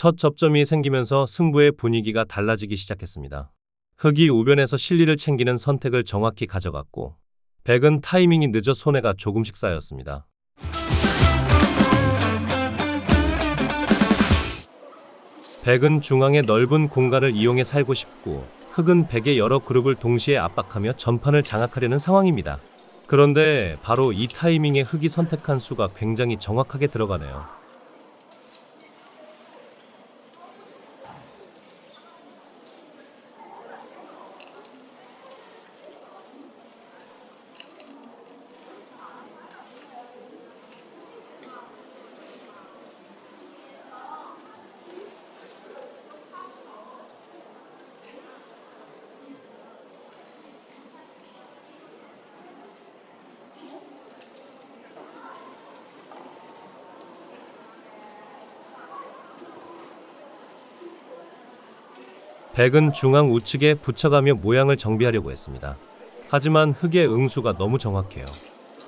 첫 접점이 생기면서 승부의 분위기가 달라지기 시작했습니다. 흑이 우변에서 실리를 챙기는 선택을 정확히 가져갔고, 백은 타이밍이 늦어 손해가 조금씩 쌓였습니다. 백은 중앙의 넓은 공간을 이용해 살고 싶고, 흑은 백의 여러 그룹을 동시에 압박하며 전판을 장악하려는 상황입니다. 그런데 바로 이 타이밍에 흑이 선택한 수가 굉장히 정확하게 들어가네요. 백은 중앙 우측에 붙여가며 모양을 정비하려고 했습니다. 하지만 흑의 응수가 너무 정확해요.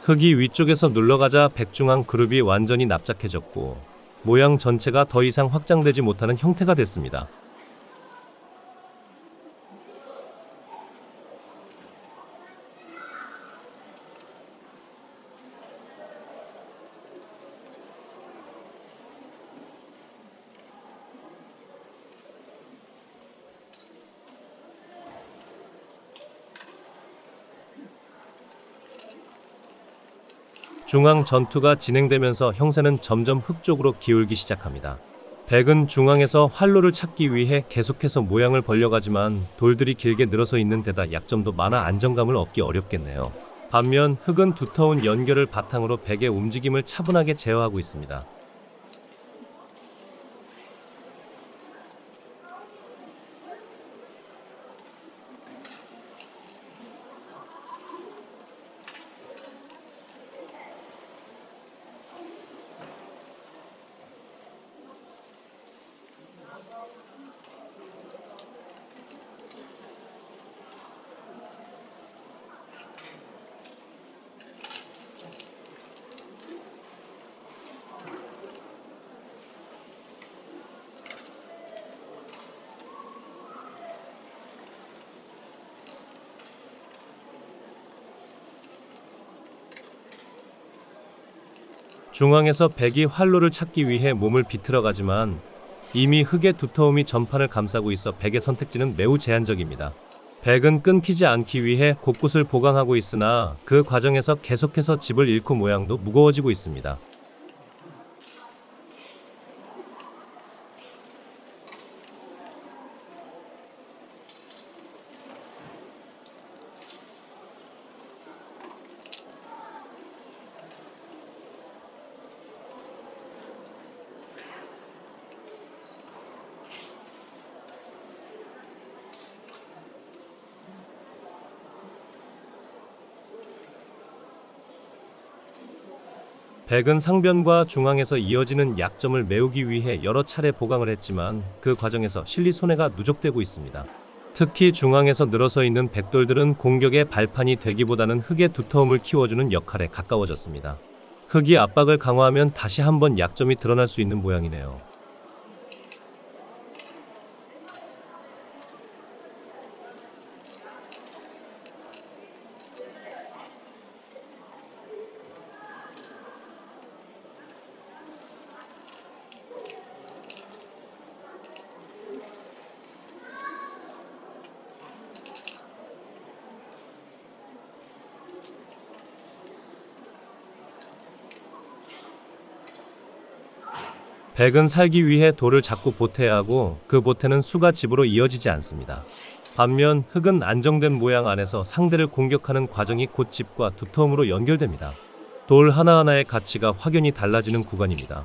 흑이 위쪽에서 눌러가자 백중앙 그룹이 완전히 납작해졌고 모양 전체가 더 이상 확장되지 못하는 형태가 됐습니다. 중앙 전투가 진행되면서 형세는 점점 흑 쪽으로 기울기 시작합니다. 백은 중앙에서 활로를 찾기 위해 계속해서 모양을 벌려가지만 돌들이 길게 늘어서 있는 데다 약점도 많아 안정감을 얻기 어렵겠네요. 반면 흑은 두터운 연결을 바탕으로 백의 움직임을 차분하게 제어하고 있습니다. 중앙에서 백이 활로를 찾기 위해 몸을 비틀어 가지만 이미 흑의 두터움이 전판을 감싸고 있어 백의 선택지는 매우 제한적입니다. 백은 끊기지 않기 위해 곳곳을 보강하고 있으나 그 과정에서 계속해서 집을 잃고 모양도 무거워지고 있습니다. 백은 상변과 중앙에서 이어지는 약점을 메우기 위해 여러 차례 보강을 했지만 그 과정에서 실리 손해가 누적되고 있습니다. 특히 중앙에서 늘어서 있는 백돌들은 공격의 발판이 되기보다는 흙의 두터움을 키워주는 역할에 가까워졌습니다. 흙이 압박을 강화하면 다시 한번 약점이 드러날 수 있는 모양이네요. 백은 살기 위해 돌을 자꾸 보태야 하고 그 보태는 수가 집으로 이어지지 않습니다. 반면 흙은 안정된 모양 안에서 상대를 공격하는 과정이 곧 집과 두터움으로 연결됩니다. 돌 하나하나의 가치가 확연히 달라지는 구간입니다.